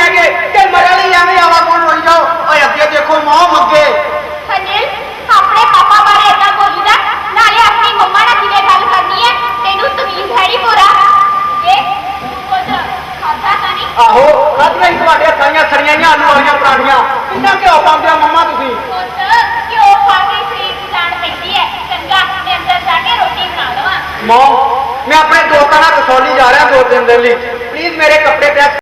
ਹੈਗੇ ਕਿ ਮਰਨ ਲਈ ਐਵੇਂ ਆਵਾ ਕੌਣ ਹੋਈ ਜਾਓ? ਓਏ ਅੱਗੇ ਦੇਖੋ ਮਾਂ ਮੱਗੇ। ਅਨਿਲ ਆਪਣੇ ਪਾਪਾ ਬਾਰੇ ਇਦਾਂ ਬੋਲੀਦਾ ਨਾਲੇ ਆਪਣੀ ਮੰਮਾ ਨਾਲ ਕਿਵੇਂ ਗੱਲ ਕਰਨੀ ਹੈ? ਤੈਨੂੰ ਤਮੀਜ਼ ਹੈ ਨਹੀਂ ਪੂਰਾ। ਇਹ ਕੁਝ ਖਾਦਾ ਤਾਂ ਨਹੀਂ? ਆਹੋ ਖਾਦੀਆਂ ਹੀ ਤੁਹਾਡੇ ਖਾਈਆਂ ਸੜੀਆਂ ਜਾਂ ਆਲੂ ਵਾਲੀਆਂ ਪਰਾਂਠੀਆਂ। ਕਿੰਨਾ ਘਿਓ ਪਾਉਂਦੇ ਹੋ ਮੰਮਾ ਤੁਸੀਂ? ਘਿਓ ਪਾ ਕੇ ਸਰੀਰ ਦੀ ਜਾਨ ਪੈਂਦੀ ਹੈ। ਚੰਗਾ ਮੈਂ ਅੰਦਰ ਜਾ ਕੇ ਰੋਟੀ ਬਣਾ ਲਵਾਂ। ਮਾਂ ਮੈਂ ਆਪਣੇ ਦੋਸਤਾਂ ਨਾਲ ਕਸੌਲੀ ਜਾ ਰਿਹਾ ਦੋ ਤਿੰਨ ਦਿਨ ਲਈ। ਪਲੀਜ਼ ਮੇਰੇ ਕੱਪੜੇ ਪ੍ਰੈਸ